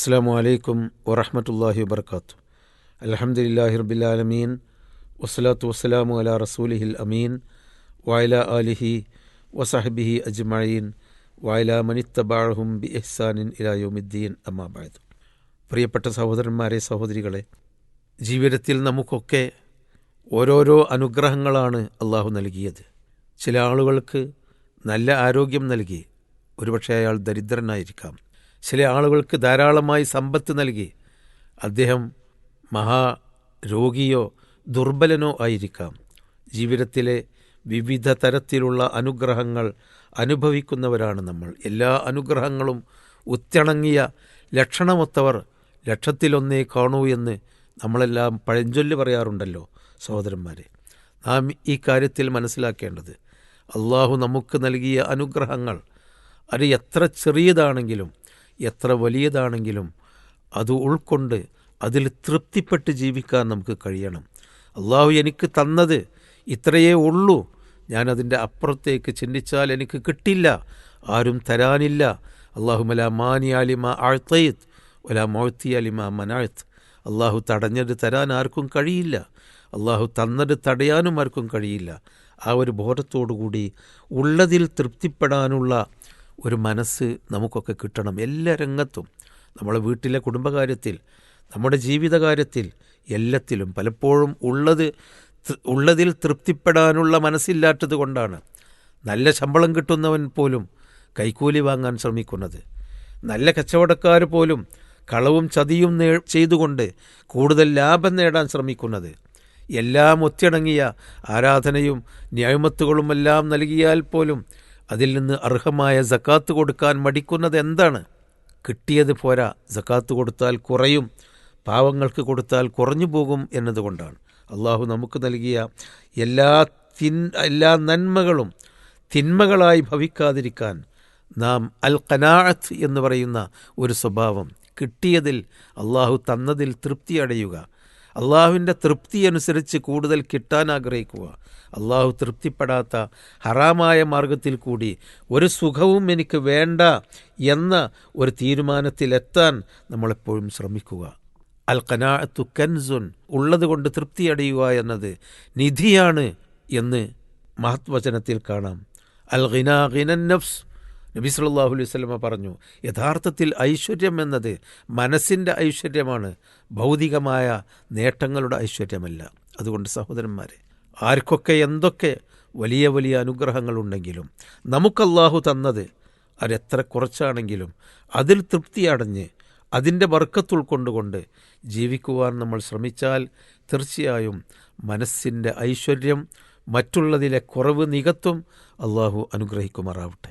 അസ്സാം വലൈക്കും വറഹമത്തല്ലാഹി വബർക്കാത്തു അലഹമുല്ലാഹി റബിലാലമീൻ വസ്സലാത്തു വസ്സലാമു അല റസൂലിഹിൽ അമീൻ വായല അലിഹി വസഹബിഹി അജ്മഴീൻ വായല മനിത്തബാഹും ബി എഹ്സാനിൻ ഇലായുമിദ്ദീൻ അമ്മാബായത് പ്രിയപ്പെട്ട സഹോദരന്മാരെ സഹോദരികളെ ജീവിതത്തിൽ നമുക്കൊക്കെ ഓരോരോ അനുഗ്രഹങ്ങളാണ് അള്ളാഹു നൽകിയത്. ചില ആളുകൾക്ക് നല്ല ആരോഗ്യം നൽകി ഒരുപക്ഷെ അയാൾ ദരിദ്രനായിരിക്കാം. ചില ആളുകൾക്ക് ധാരാളമായി സമ്പത്ത് നൽകി. അദ്ദേഹം മഹാ രോഗിയോ ദുർബലനോ ആയിരിക്കാം. ജീവിതത്തിലെ വിവിധ തരത്തിലുള്ള അനുഗ്രഹങ്ങൾ അനുഭവിക്കുന്നവരാണ് നമ്മൾ. എല്ലാ അനുഗ്രഹങ്ങളും ഉത്തിണങ്ങിയ ലക്ഷണമൊത്തവർ ലക്ഷത്തിലൊന്നേ കാണൂ എന്ന് നമ്മളെല്ലാം പഴഞ്ചൊല്ല് പറയാറുണ്ടല്ലോ സഹോദരന്മാരെ. നാം ഈ കാര്യത്തിൽ മനസ്സിലാക്കേണ്ടത് അള്ളാഹു നമുക്ക് നൽകിയ അനുഗ്രഹങ്ങൾ അത് എത്ര ചെറിയതാണെങ്കിലും എത്ര വലിയതാണെങ്കിലും അത് ഉൾക്കൊണ്ട് അതിൽ തൃപ്തിപ്പെട്ട് ജീവിക്കാൻ നമുക്ക് കഴിയണം. അള്ളാഹു എനിക്ക് തന്നത് ഇത്രയേ ഉള്ളൂ. ഞാനതിന്റെ അപ്പുറത്തേക്ക് ചിന്തിച്ചാൽ എനിക്ക് കിട്ടില്ല. ആരും തരാനില്ല. അള്ളാഹുമല മാനി അലിമ ആഴ്ത്തയിത്ത് ഒല മോഴ്ത്തി അലിമ മനാഴ്ത്ത് അള്ളാഹു തടഞ്ഞത് തരാൻ ആർക്കും കഴിയില്ല. അള്ളാഹു തന്നത് തടയാനും ആർക്കും കഴിയില്ല. ആ ഒരു ബോധത്തോടുകൂടി ഉള്ളതിൽ തൃപ്തിപ്പെടാനുള്ള ഒരു മനസ്സ് നമുക്കൊക്കെ കിട്ടണം. എല്ലാ രംഗത്തും നമ്മുടെ വീട്ടിലെ കുടുംബകാര്യത്തിൽ നമ്മുടെ ജീവിതകാര്യത്തിൽ എല്ലാത്തിലും പലപ്പോഴും ഉള്ളത് ഉള്ളതിൽ തൃപ്തിപ്പെടാനുള്ള മനസ്സില്ലാത്തത് കൊണ്ടാണ് നല്ല ശമ്പളം കിട്ടുന്നവൻ പോലും കൈക്കൂലി വാങ്ങാൻ ശ്രമിക്കുന്നത്. നല്ല കച്ചവടക്കാർ പോലും കളവും ചതിയും നേ ചെയ്തുകൊണ്ട് കൂടുതൽ ലാഭം നേടാൻ ശ്രമിക്കുന്നത്. എല്ലാം ഒത്തിണങ്ങിയ ആരാധനയും ന്യായമത്തുകളുമെല്ലാം നൽകിയാൽ പോലും അതിൽ നിന്ന് അർഹമായ സക്കാത്ത് കൊടുക്കാൻ മടിക്കുന്നത് എന്താണ്? കിട്ടിയത് പോരാ. സക്കാത്ത് കൊടുത്താൽ കുറയും. പാവങ്ങൾക്ക് കൊടുത്താൽ കുറഞ്ഞു പോകും എന്നതുകൊണ്ടാണ്. അള്ളാഹു നമുക്ക് നൽകിയ എല്ലാ തിൻ എല്ലാ നന്മകളും തിന്മകളായി ഭവിക്കാതിരിക്കാൻ നാം അൽ കനാഅത്ത് എന്ന് പറയുന്ന ഒരു സ്വഭാവം കിട്ടിയതിൽ അള്ളാഹു തന്നതിൽ തൃപ്തി അടയുക. അള്ളാഹുവിന്റെ തൃപ്തി അനുസരിച്ച് കൂടുതൽ കിട്ടാൻ ആഗ്രഹിക്കുക. അള്ളാഹു തൃപ്തിപ്പെടാത്ത ഹറാമായ മാർഗത്തിൽ കൂടി ഒരു സുഖവും എനിക്ക് വേണ്ട എന്ന ഒരു തീരുമാനത്തിലെത്താൻ നമ്മളെപ്പോഴും ശ്രമിക്കുക. അൽ കനാഅത്തു കൻസുൻ ഉള്ളതുകൊണ്ട് തൃപ്തി അടയുക എന്നത് നിധിയാണ് എന്ന് മഹത്വചനത്തിൽ കാണാം. അൽ ഗിന ഖിനൻ നഫ്സ് നബി സല്ലല്ലാഹു അലൈഹി വസല്ലമ പറഞ്ഞു യഥാർത്ഥത്തിൽ ഐശ്വര്യം എന്നത് മനസ്സിന്റെ ഐശ്വര്യമാണ് ഭൗതികമായ നേട്ടങ്ങളുടെ ഐശ്വര്യമല്ല. അതുകൊണ്ട് സഹോദരന്മാരെ ആർക്കൊക്കെ എന്തൊക്കെ വലിയ വലിയ അനുഗ്രഹങ്ങളുണ്ടെങ്കിലും നമുക്കല്ലാഹു തന്നത് അതെത്ര കുറച്ചാണെങ്കിലും അതിൽ തൃപ്തി അടഞ്ഞ് അതിന്റെ വർക്കത്ത് ഉൾക്കൊണ്ടുകൊണ്ട് ജീവിക്കുവാൻ നമ്മൾ ശ്രമിച്ചാൽ തീർച്ചയായും മനസ്സിന്റെ ഐശ്വര്യം മറ്റുള്ളതിലെ കുറവ് നികത്തും അള്ളാഹു അനുഗ്രഹിക്കുമാറാവട്ടെ.